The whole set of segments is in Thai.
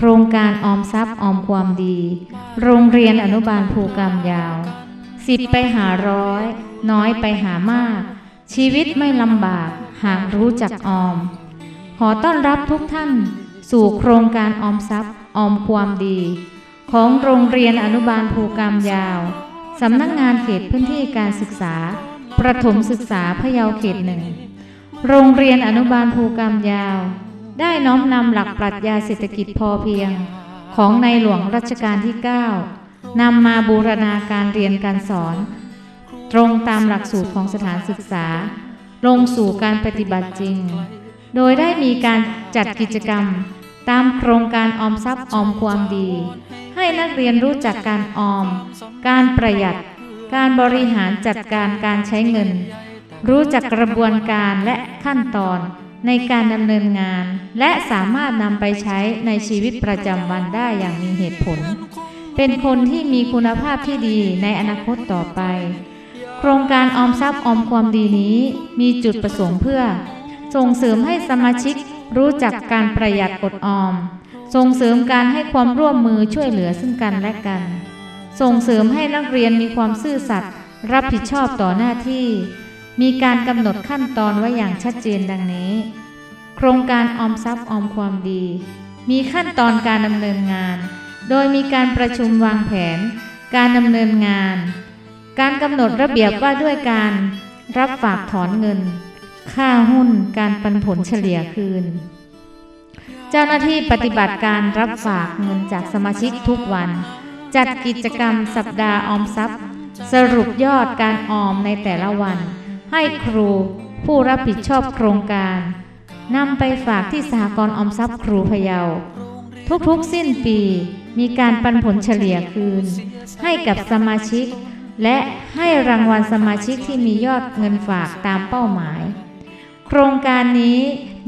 โครงการออมทรัพย์ออมความดี โรงเรียนอนุบาลภูกรรมยาวสิบไปหาร้อย น้อยไปหามาก ชีวิตไม่ลำบาก หากรู้จักออม ขอต้อนรับทุกท่าน สู่โครงการออมทรัพย์ออมความดี ของโรงเรียนอนุบาลภูกรรมยาวสำนักงานเขตพื้นที่การศึกษา ประถมศึกษาพะเยาเขตหนึ่งโรงเรียนอนุบาลภูกรรมยาว ได้น้อมนำหลักปรัชญาเศรษฐกิจพอเพียง ของในหลวงรัชกาลที่ 9นำมาบูรณาการเรียนการสอน ตรงตามหลักสูตรของสถานศึกษา ลงสู่การปฏิบัติจริง โดยได้มีการจัดกิจกรรม ตามโครงการออมทรัพย์ออมความดี ให้นักเรียนรู้จักการออม การประหยัด การบริหารจัดการการใช้เงิน รู้จักกระบวนการและขั้นตอน ในการดำเนินงาน และสามารถนำไปใช้ในชีวิตประจำวันได้อย่างมีเหตุผล เป็นคนที่มีคุณภาพที่ดีในอนาคตต่อไป โครงการออมทรัพย์ออมความดีนี้ มีจุดประสงค์เพื่อ ส่งเสริมให้สมาชิกรู้จักการประหยัดอดออม ส่งเสริมการให้ความร่วมมือช่วยเหลือซึ่งกันและกัน ส่งเสริมให้นักเรียนมีความซื่อสัตย์รับผิดชอบต่อหน้าที่ มีการกำหนดขั้นตอนไว้อย่างชัดเจนดังนี้ โครงการออมทรัพย์ออมความดี มีขั้นตอนการดำเนินงาน โดยมีการประชุมวางแผน การดำเนินงาน การกำหนดระเบียบว่าด้วยการรับฝากถอนเงิน ค่าหุ้นการปันผลเฉลี่ยคืน เจ้าหน้าที่ปฏิบัติการรับฝากเงินจากสมาชิกทุกวัน จัดกิจกรรมสัปดาห์ออมทรัพย์ สรุปยอดการออมในแต่ละวัน ให้ครูผู้รับผิดชอบโครงการนำไปฝากที่สหกรณ์ออมทรัพย์ครูพะเยา ทุกๆสิ้นปีมีการปันผลเฉลี่ยคืน ให้กับสมาชิก และให้รางวัลสมาชิกที่มียอดเงินฝากตามเป้าหมาย โครงการนี้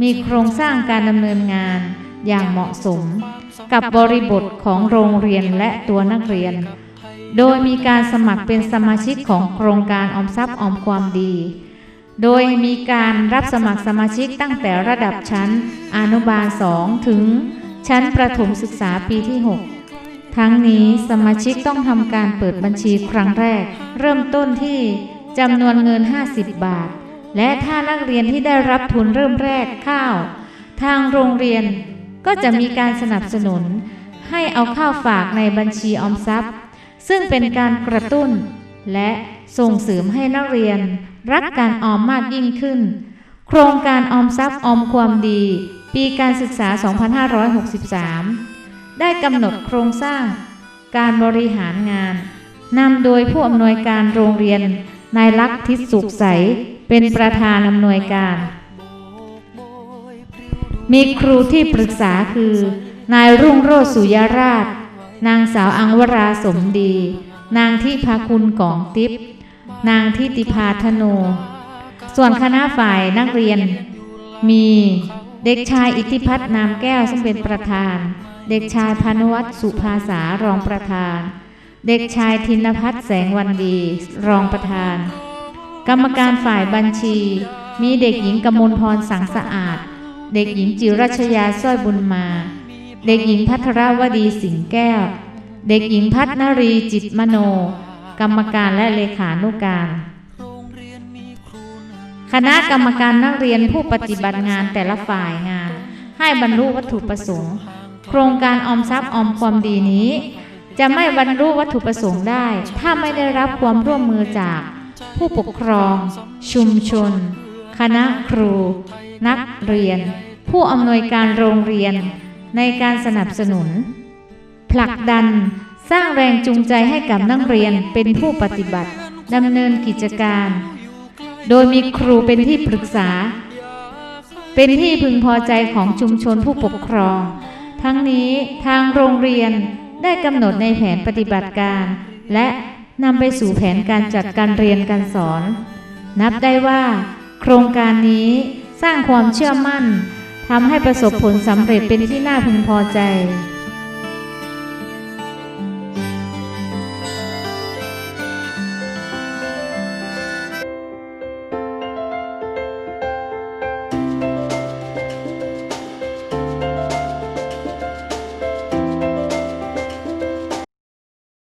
มีโครงสร้างการดำเนินงานอย่างเหมาะสม กับบริบทของโรงเรียนและตัวนักเรียน โดยมีการสมัครเป็นสมาชิกของโครงการออมทรัพย์ออมความดี โดยมีการรับสมัครสมาชิกตั้งแต่ระดับชั้นอนุบาล 2 ถึง ชั้นประถมศึกษาปีที่ 6 ทั้งนี้สมาชิกต้องทำการเปิดบัญชีครั้งแรก เริ่มต้นที่จำนวนเงิน 50 บาท และถ้านักเรียนที่ได้รับทุนเริ่มแรกข้าว ทางโรงเรียนก็จะมีการสนับสนุน ให้เอาข้าวฝากในบัญชีออมทรัพย์ ซึ่งเป็นการกระตุ้น และส่งเสริมให้นักเรียน รักการออมมากยิ่งขึ้น โครงการออมทรัพย์ออมความดี ปีการศึกษา 2563 ได้กำหนดโครงสร้าง การบริหารงานนำโดยผู้อำนวยการโรงเรียนนายลักษณ์ทิศสุขใส เป็นประธานอำนวยการ มีครูที่ปรึกษาคือนายรุ่งโรจน์สุยราช นางสาวอังวราสมดี นางที่พาคุณกองทิพย์นางทิติพาธโน ส่วนคณะฝ่ายนักเรียน มีเด็กชายอิทธิพัฒน์นามแก้วซึ่งเป็นประธาน เด็กชายพานวัฒน์สุภาษารองประธาน เด็กชายธินพัฒน์แสงวันดี รองประธาน กรรมการฝ่ายบัญชี มีเด็กหญิงกมลพรสังสะอาด เด็กหญิงจิรัชยาสร้อยบุญมา เด็กหญิงพัทรวดีสิงแก้ว เด็กหญิงพัฒนรีจิตมโน กรรมการและเลขานุการ คณะกรรมการนักเรียนผู้ปฏิบัติงานแต่ละฝ่ายงาน ให้บรรลุวัตถุประสงค์ โครงการออมทรัพย์ออมความดีนี้ จะไม่บรรลุวัตถุประสงค์ได้ ถ้าไม่ได้รับความร่วมมือจาก ผู้ปกครอง ชุมชน คณะครู นักเรียน ผู้อำนวยการโรงเรียน ในการสนับสนุน ผลักดันสร้างแรงจูงใจให้กับนักเรียนเป็นผู้ปฏิบัติดำเนินกิจการ โดยมีครูเป็นที่ปรึกษา เป็นที่พึงพอใจของชุมชนผู้ปกครอง ทั้งนี้ทางโรงเรียนได้กำหนดในแผนปฏิบัติการ และนำไปสู่แผนการจัดการเรียนการสอน นับได้ว่า โครงการนี้สร้างความเชื่อมั่น ทำให้ประสบผลสำเร็จเป็นที่น่าพึงพอใจ